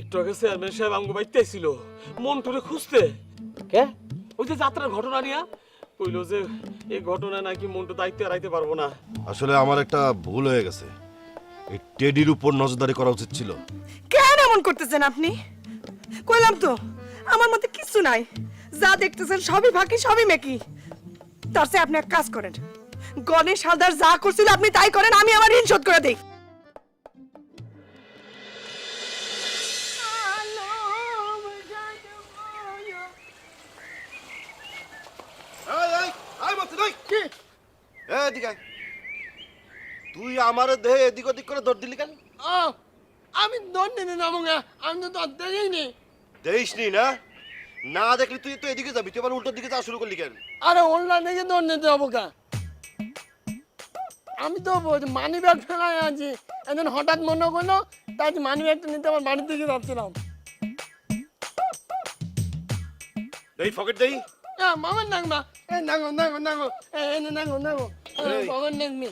একটু আগে চেয়ারম্যান সাহেব আমগো বাইতে ছিল মন্টুরে খুঁজতে। কে? ওই যে যাত্রার ঘটনা নিয়া। কইলো যে এই ঘটনা নাকি মন্টু দায়িত্বে রাইতে পারব না। আসলে আমার একটা ভুল হয়ে গেছে। এই টেডির উপর নজরদারি করা উচিত ছিল। কেন এমন করতেছেন আপনি? কইলাম তো আমার মধ্যে কিছু নাই। যা দেখতেছেন সবই ফাঁকি সবই মেকি। তার চেয়ে আপনি এক কাজ করেন। গণেশ হালদার যা করছিল আপনি তাই করেন আমি আমার ঋণ শোধ করে দিই। এদিকে আয়। তুই আমার দেহে এদিক ওদিক করে দৌড় দিলি কেন? ও আমি দৌড় নিতে যাব না আমি তো দৌড় দেখেই নি দেখিসনি না? না দেখলি তুই তো এদিকে যাবি তুই আবার উল্টোর দিকে যাওয়া শুরু করলি কেন? আরে অনলাইন থেকে দৌড় নিতে যাব কা। আমি তো মানি ব্যাগ ফেলাই আছি। একদিন হঠাৎ মনে করল তাই মানি ব্যাগটা নিতে আমার বাড়ির দিকে যাচ্ছিলাম। দেই পকেট দেই। হ্যাঁ মামার নাক মা এ নাগো নাগো নাগো এ এনে নাগো নাগো এই। মামার নাক মি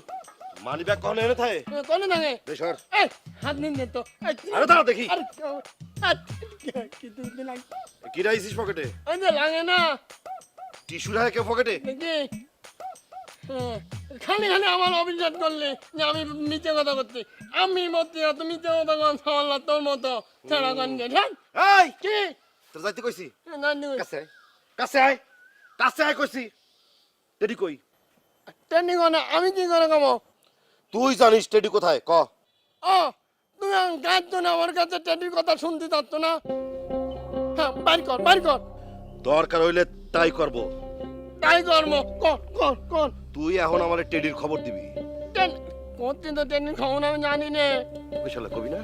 মানি ব্যাগ কখন এনে থাকে কোনে নাগে দে সর এই হাত নিন দে তো এই, আরে দাঁড়াও দেখি। আরে হাত কি তুই লাগে কি রাইছিস পকেটে যে লাগে না টিস্যু রাখে কেউ পকেটে দেখি হ্যাঁ, খালি খালি আমার অভিযোগ করলে যে আমি মিথ্যে কথা করছি আমি মতে এত মিথ্যে কথা কথা বললা তোর মতো ছাড়া গান গে হ্যাঁ এই কি তোর যাইতে কইছি নানি কাছে আয় কাছে আয় কাছে আয় কইছি টেডি কই? ট্রেনিং না আমি কি করে খাব তুই জানিস টেডি কোথায় ক? ও তুমি গাইতো না আমার কাছে ট্রেনির কথা শুনতে চাচ্ছ না? হ্যাঁ বাড়ি কর বাড়ি কর। দরকার হইলে তাই করব। তাই কর্ম কর কর কর। তুই এখন আমার টেডির খবর দিবি। ট্রেন কোনদিন তো ট্রেনিং খাব না আমি জানি না। ওই শালা কবি না?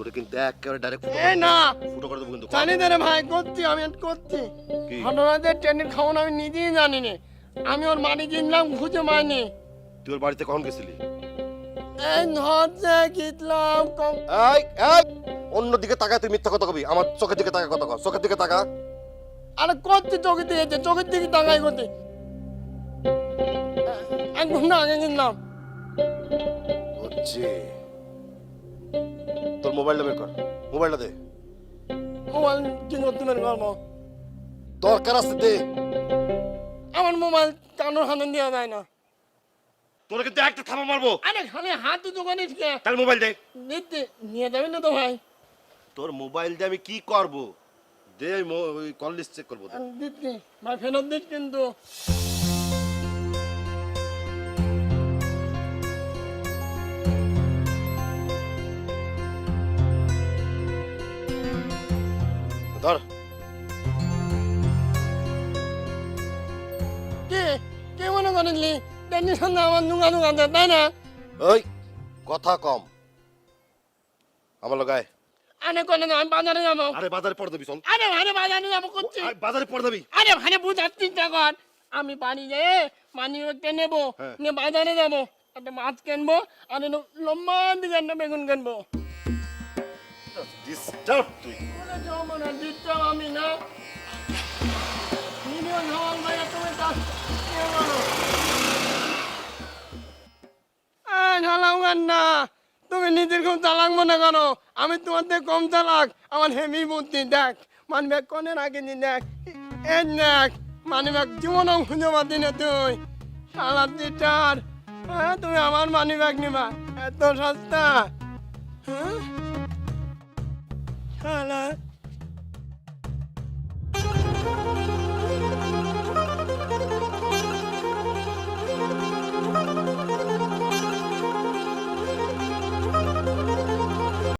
তোরে কিন্তু একেবারে ডাইরেক্ট এ না। ফুটো করে দেবো কিন্তু জানি না রে ভাই করছি আমি করছি। কি? ঘটনাতে ট্রেনের খাওয়ানো আমি নিজেই জানি না আমি ওর মারি কিনলাম খুঁজে পাইনি। তুই ওর বাড়িতে কখন গেছিলি? এই হচ্ছে কিতলাম কম এই এই! অন্য দিকে তাকায় তুই মিথ্যা কথা কবি। আমার চোখের দিকে তাকা কথা কর চোখের দিকে তাকা। আরে করছি দিকে যে চোখের দিকে তাকাই করতে এক ঘণ্টা আগে কিনলাম হচ্ছে তোর মোবাইলটা বের কর। মোবাইলটা দে। মোবাইল কি করতে পারি পারব দরকার আছে দে। আমার মোবাইল কানোর হাতে দেওয়া যায় না। তোরে কিন্তু একটা থামা মারবো। আরে খালি হাত দোকানে ঠিক তার মোবাইল দে। নিতে নিয়ে যাবে না তো ভাই। তোর মোবাইল দিয়ে আমি কি করব? দে আমি মো- ওই কল লিস্ট চেক করব ভাই ফেরত দিস কিন্তু। ধর। কে? কে মনে করেনলি ট্রেনের সঙ্গে আমার নুঙ্গা নুঙ্গা তাই না? ওই কথা কম। আমার লগায় আরে কোনে না আমি বাজারে যাব। আরে বাজারে পড়ে দেবি চল। আরে ভাইরে বাজারে যাব করছি। আরে বাজারে পড়ে দেবি আরে ভাইরে বুঝার চিন্তা কর। আমি বাড়ি যেয়ে মানি ব্যাগটা নেব হ্যাঁ। নিয়ে বাজারে যাব। একটা মাছ কিনবো আর লম্বা দিকে একটা বেগুন কিনবো। ডিস্টার্ব তুই। মনে হয় দিতাম আমি না। মিলিয়ন হওয়ার ভাইয়া, তুমি তা ইয়ে করো। এই ঢালাও গান না তুমি নিজের খুব চালাক মনে করো। আমি তোমার থেকে কম হেমি বুদ্ধি দেখ। মানি ব্যাগ কনে রাখিনি দেখ। এই দেখ মানি ব্যাগ জীবনও খুঁজে পাতি না তুই। সালা হ্যাঁ তুমি আমার মানি নিবা এত সস্তা হ্যাঁ? 看来